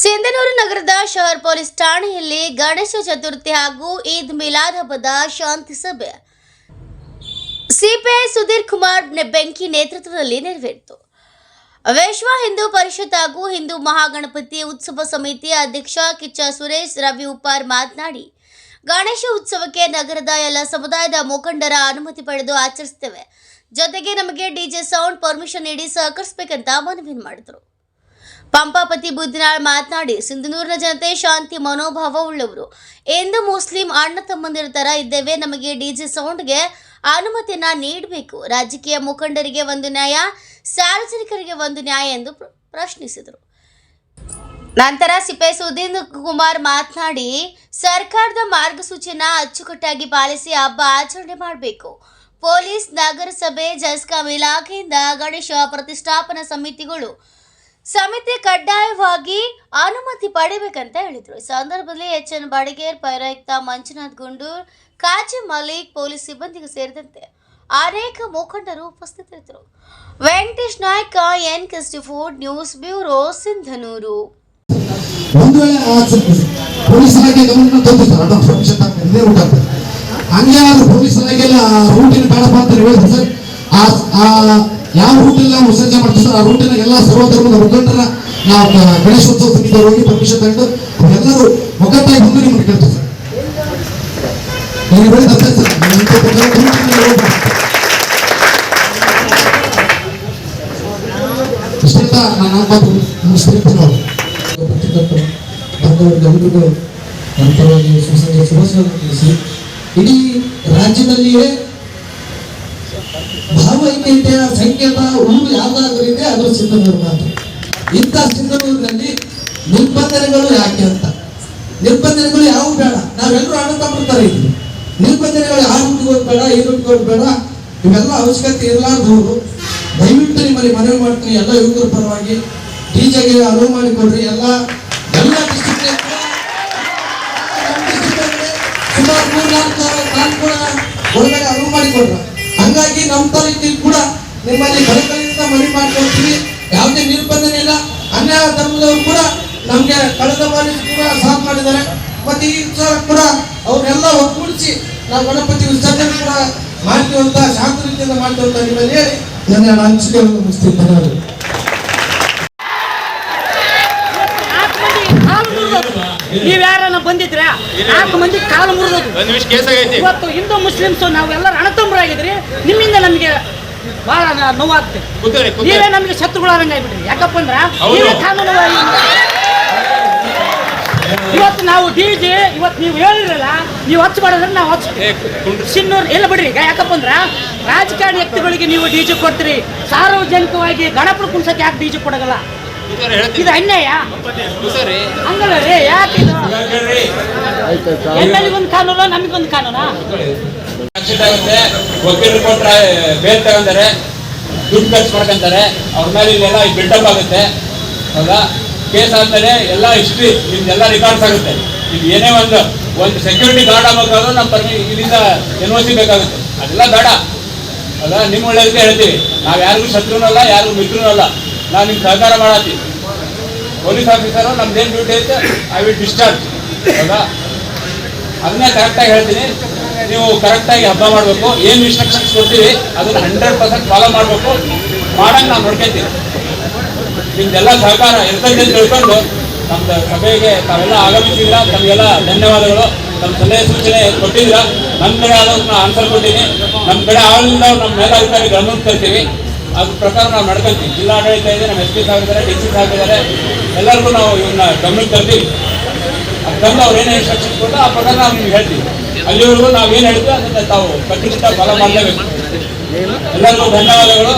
ಸಿಂಧನೂರು ನಗರದ ಶಹರ್ ಪೊಲೀಸ್ ಠಾಣೆಯಲ್ಲಿ ಗಣೇಶ ಚತುರ್ಥಿ ಹಾಗೂ ಈದ್ ಮಿಲಾದ್ ಹಬ್ಬದ ಶಾಂತಿ ಸಭೆ. ಸಿಪಿಐ ಸುಧೀರ್ ಕುಮಾರ್ ಬೆಂಕಿ ನೇತೃತ್ವದಲ್ಲಿ ನೆರವೇರಿತು. ವಿಶ್ವ ಹಿಂದೂ ಪರಿಷತ್ ಹಾಗೂ ಹಿಂದೂ ಮಹಾಗಣಪತಿ ಉತ್ಸವ ಸಮಿತಿ ಅಧ್ಯಕ್ಷ ಕಿಚ್ಚ ಸುರೇಶ್, ರವಿ ಉಪ್ಪಾರ್ ಮಾತನಾಡಿ, ಗಣೇಶ ಉತ್ಸವಕ್ಕೆ ನಗರದ ಎಲ್ಲ ಸಮುದಾಯದ ಮುಖಂಡರ ಅನುಮತಿ ಪಡೆದು ಆಚರಿಸುತ್ತೇವೆ. ಜೊತೆಗೆ ನಮಗೆ ಡಿಜೆ ಸೌಂಡ್ ಪರ್ಮಿಷನ್ ನೀಡಿ ಸಹಕರಿಸಬೇಕಂತ ಮನವಿ ಮಾಡಿದರು. ಪಂಪಾಪತಿ ಬುದ್ದಿನಾಳ್ ಮಾತನಾಡಿ, ಸಿಂಧನೂರಿನ ಜನತೆ ಶಾಂತಿ ಮನೋಭಾವ ಉಳ್ಳವರು ಎಂದು ಮುಸ್ಲಿಂ ಅಣ್ಣ ತಮ್ಮಂದಿರ ತರ ಇದ್ದೇವೆ, ನಮಗೆ ಡಿಜೆ ಸೌಂಡ್ಗೆ ಅನುಮತಿಯನ್ನ ನೀಡಬೇಕು. ರಾಜಕೀಯ ಮುಖಂಡರಿಗೆ ಒಂದು ನ್ಯಾಯ, ಸಾರ್ವಜನಿಕರಿಗೆ ಒಂದು ನ್ಯಾಯ ಎಂದು ಪ್ರ- ಪ್ರಶ್ನಿಸಿದರು. ನಂತರ ಸಿಪೆ ಸುಧೀಂದ್ರ ಕುಮಾರ್ ಮಾತನಾಡಿ, ಸರ್ಕಾರದ ಮಾರ್ಗಸೂಚಿಯನ್ನ ಅಚ್ಚುಕಟ್ಟಾಗಿ ಪಾಲಿಸಿ ಹಬ್ಬ ಆಚರಣೆ ಮಾಡಬೇಕು. ಪೊಲೀಸ್, ನಗರಸಭೆ ಜಸ್ಕಾಂ ಇಲಾಖೆಯಿಂದ ಗಣೇಶ ಪ್ರತಿಷ್ಠಾಪನಾ ಸಮಿತಿಗಳು ಸಮಿತಿ ಕಡ್ಡಾಯವಾಗಿ ಅನುಮತಿ ಪಡಿಬೇಕಂತ ಹೇಳಿದರು. ಈ ಸಂದರ್ಭದಲ್ಲಿ ಎಚ್ ಎನ್ ಬಡಗೇರ್, ಪೈರಾಯುಕ್ತ ಮಂಜುನಾಥ್ ಗುಂಡೂರ್, ಕಾಜಿ ಮಲಿಕ್ ಪೊಲೀಸ್ ಸಿಬ್ಬಂದಿಗೂ ಸೇರಿದಂತೆ ಅನೇಕ ಮುಖಂಡರು ಉಪಸ್ಥಿತರಿದ್ದರು. Venkatesh Naik N ಕೆಸ್ಟಿ food news bureau, Sindhanur. Police ಇಲಾಖೆ ಗಮನ ಹಂಗೆ ಪೊಲೀಸ್ ಆ ಯಾವ ರೂಟಲ್ಲಿ ನಾವು ವಿಸರ್ಜನೆ ಮಾಡ್ತೀವಿ ಆ ರೂಟಿನ ಎಲ್ಲ ಸರ್ವಧರ್ಮದ ಮುಖಂಡರ ನಾವು ಗಣೇಶೋತ್ಸವ ಸಮಿತಿಯವರು ಹೋಗಿ ಪರ್ಮಿಷನ್ ತಗೊಂಡು ಎಲ್ಲರೂ ಒಗ್ಗಟ್ಟಾಗಿ ಬಂದು ನಿಮ್ಗೆ ಕೇಳ್ತೀವಿ ಸರ್. ಇಡೀ ರಾಜ್ಯದಲ್ಲಿಯೇ ಭಾವೈಕ್ಯತೆಯ ಸಂಕೇತ ಊರು ಯಾವ್ದಾದ್ರಿದೆ ಅದು ಸಿಂಧನೂರು ಮಾತ್ರ. ಇಂಥ ಸಿಂಧನೂರಿನಲ್ಲಿ ನಿರ್ಬಂಧನೆಗಳು ಯಾಕೆ ಅಂತ. ನಿರ್ಬಂಧನೆಗಳು ಯಾವ ಬೇಡ. ನಾವೆಲ್ಲರೂ ಅಣ್ಣ ತಮ್ಮ ತರ ಇದ್ವಿ ನಿರ್ಬಂಧನೆಗಳು ಆ ಹುಟ್ಟಿಗೋದು ಬೇಡ ಈ ಹುಟ್ಟಿಗೋದು ಬೇಡ, ಇವೆಲ್ಲ ಅವಶ್ಯಕತೆ ಇರಲಾರ್ದವರು ದಯವಿಟ್ಟು ನಿಮ್ಮಲ್ಲಿ ಮನವಿ ಮಾಡ್ತೀನಿ, ಎಲ್ಲ ಯುವಕರ ಪರವಾಗಿ. ಡಿಜೆಗೆ ಅನುವು ಮಾಡಿಕೊಡ್ರಿ, ಎಲ್ಲ ಎಲ್ಲ ಡಿಸ್ಟ್ರಿಕ್ಟ್ ಸುಮಾರು ಮೂರು ನಾಲ್ಕು ಒಳಗಡೆ ಅನುವು ಮಾಡಿಕೊಡ್ರ. ನಮ್ಮ ಕೂಡ. ನಿಮ್ಮಲ್ಲಿ ಕಳಕಳಿಯಿಂದ ಮನವಿ ಮಾಡ್ಕೊಳ್ತೀವಿ. ಯಾವುದೇ ನಿರ್ಬಂಧನೆ ಇಲ್ಲ. ಅನ್ಯಾಯ ಧರ್ಮದವರು ಕೂಡ ನಮ್ಗೆ ಕಳೆದ ಬಾರಿ ಕೂಡ ಸಾಥ್ ಮಾಡಿದ್ದಾರೆ. ಮತ್ತೆ ಈ ವಿಚಾರ ಕೂಡ ಅವ್ರನ್ನೆಲ್ಲ ಒಗ್ಗೂಡಿಸಿ ನಾವು ಗಣಪತಿ ವಿಸರ್ಜನೆ ಕೂಡ ಮಾಡ್ತೀವಿ ಅಂತ ಶಾಂತ ರೀತಿಯಿಂದ ಮಾಡ್ತೀವಿ ಅಂತ ನಿಮ್ಮಲ್ಲಿ ಹೇಳಿ. ನನ್ನ ಅನಿಸಿಕೆ ಮುಗಿಸ್ತೀನಿ. ಧನ್ಯವಾದಗಳು. ನೀವ್ ಯಾರನ್ನ ಬಂದಿದ್ರ ನಾಲ್ಕು ಮಂದಿ ಕಾಲು ಮುರಿದೋದು ಒಂದ್ ನಿಮಿಷ ಕೇಸ್ ಆಗೈತಿ. ಇವತ್ತು ಹಿಂದೂ ಮುಸ್ಲಿಮ್ಸ್ ನಾವೆಲ್ಲರೂ ಅಣತಂಬರಾಗಿದ್ರಿ ನಿಮ್ಮಿಂದ ನಮಗೆ ಬಹಳ ನೋವಾಗ್ತದೆ. ನೀವೇ ನಮಗೆ ಶತ್ರುಗಳಾದಂಗೆ ಆಗ್ಬಿಟ್ರಿ ಯಾಕಪ್ಪ ಅಂದ್ರೆ ಹೌದು. ನೀವೇ ಕಾನೂನುವಾಗಿ ಇವತ್ತು ನಾವು ಡಿ ಜೆ ಇವತ್ತು ನೀವು ಹೇಳಿರಲ್ಲ ನೀವು ಹಚ್ಚಬಾರ್ದ್ರೆ ನಾವು ಹಚ್ಚ ಎಲ್ಲ ಸಿನ್ನೂರು ಇಲ್ಲ ಬಿಡ್ರಿ ಈಗ ಯಾಕಪ್ಪ ಅಂದ್ರೆ ರಾಜಕಾರಣಿ ವ್ಯಕ್ತಿಗಳಿಗೆ ನೀವು ಡಿ ಜೆ ಕೊಡ್ತೀರಿ. ಸಾರ್ವಜನಿಕವಾಗಿ ಗಣಪನ ಕುಂಸಕ್ಕೆ ಯಾಕೆ ಡಿ ಜೆ ಕೊಡಗಲ್ಲ ಇದು ಅನ್ಯಾಯ. ಹಂಗಲ್ಲ ರೀ ಯಾಕೆ ಇದು? ಹೇಳ್ರಿ. ಎಂ ಎಲ್ ಒಂದು ಕಾನೂನು ನಮಗೊಂದು ಕಾನೂನಾ? ಆಕ್ಸಿಡೆಂಟ್ ಆಗುತ್ತೆ ವಕೀಲರು ಕೊಟ್ರೆ ಬೇಲ್ ತಗೊಂತಾರೆ ದುಡ್ಡು ಖರ್ಚು ಮಾಡ್ಕೊಂತಾರೆ. ಅವ್ರ ಮೇಲೆ ಇಲ್ಲೆಲ್ಲ ಬಿಲ್ಡಪ್ ಆಗುತ್ತೆ. ಹೌದಾ? ಕೇಸ್ ಆದ್ಮೇಲೆ ಎಲ್ಲ ಹಿಸ್ಟ್ರಿ ನಿಮ್ದೆಲ್ಲ ರೆಕಾರ್ಡ್ಸ್ ಆಗುತ್ತೆ. ಇದು ಏನೇ ಒಂದು ಒಂದು ಸೆಕ್ಯೂರಿಟಿ ಗಾರ್ಡ್ ಆಗ್ಬೇಕಾದ್ರೂ ನಮ್ಮ ಪರ್ಮಿ ಇಲ್ಲಿಂದ ಎನ್ ಓ ಸಿ ಬೇಕಾಗುತ್ತೆ. ಅದೆಲ್ಲ ಬೇಡ. ಅಲ್ಲ ನಿಮ್ಮ ಒಳ್ಳೇದಕ್ಕೆ ಹೇಳ್ತೀವಿ. ನಾವು ಯಾರಿಗೂ ಶತ್ರುನಲ್ಲ ಯಾರಿಗೂ ಮಿತ್ರನಲ್ಲ ನಾವು ನಿಮ್ಗೆ ಸಹಕಾರ ಮಾಡತ್ತೀವಿ ಪೊಲೀಸ್ ಆಫೀಸರು ನಮ್ದೇನು ಡ್ಯೂಟಿ ಐತೆ ಐ ವಿಲ್ ಡಿಸ್ಚಾರ್ಜ್ ಹೌದಾ? ಅದನ್ನೇ ಕರೆಕ್ಟಾಗಿ ಹೇಳ್ತೀನಿ. ನೀವು ಕರೆಕ್ಟಾಗಿ ಹಬ್ಬ ಮಾಡಬೇಕು, ಏನು ಇನ್ಸ್ಟ್ರಕ್ಷನ್ಸ್ ಕೊಡ್ತೀವಿ ಅದನ್ನ ಹಂಡ್ರೆಡ್ ಪರ್ಸೆಂಟ್ ಫಾಲೋ ಮಾಡಬೇಕು. ಮಾಡಂಗೆ ನಾವು ನೋಡ್ಕೊತೀವಿ ನಿಮ್ದೆಲ್ಲ ಸಹಕಾರ ಇರ್ತದೆ ಅಂತ ತಿಳ್ಕೊಂಡು ನಮ್ದು ಸಭೆಗೆ ತಾವೆಲ್ಲ ಆಗಮಿಸಿದ್ರ, ತಮಗೆಲ್ಲ ಧನ್ಯವಾದಗಳು. ನಮ್ಮ ಸಲಹೆ ಸೂಚನೆ ಕೊಟ್ಟಿಲ್ಲ ನಮ್ಮ ಕಡೆ ಆದವ್ರನ್ನ ಆನ್ಸರ್ ಕೊಟ್ಟಿನಿ ನಮ್ಮ ಕಡೆ ಆಗಲಿಲ್ಲ ನಮ್ಮ ಮೇಲಾಧಿಕಾರಿ ಗಮನಕ್ಕೆ ತರ್ತೀವಿ. ಅದ್ರ ಪ್ರಕಾರ ನಾವು ನಡ್ಕೊಳ್ತೀವಿ ಜಿಲ್ಲಾಡಳಿತ ಇದೆ ನಮ್ಮ ಎಸ್ ಪಿ ಸಾಹೇಬ್ ಇದ್ದಾರೆ ಡಿ ಸಿ ಇದ್ದಾರೆ ಎಲ್ಲರಿಗೂ ನಾವು ಇವನ್ನ ಗಮನಕ್ಕೆ ತರ್ತೀವಿ. ಅದನ್ನ ಅವ್ರು ಏನು ಇನ್ಸ್ಟ್ರಕ್ಷನ್ ಕೊಟ್ಟು ಆ ಪ್ರಕಾರ ನಾವು ನಿಮ್ಗೆ ಹೇಳ್ತೀವಿ ಅಲ್ಲಿವರೆಗೂ ನಾವೇನು ಹೇಳ್ತೀವಿ ಅದನ್ನ ತಾವು ಕಟ್ಟುನಿಟ್ಟ ಫಲ ಮಾಡಲೇಬೇಕು. ಎಲ್ಲರಿಗೂ ಧನ್ಯವಾದಗಳು.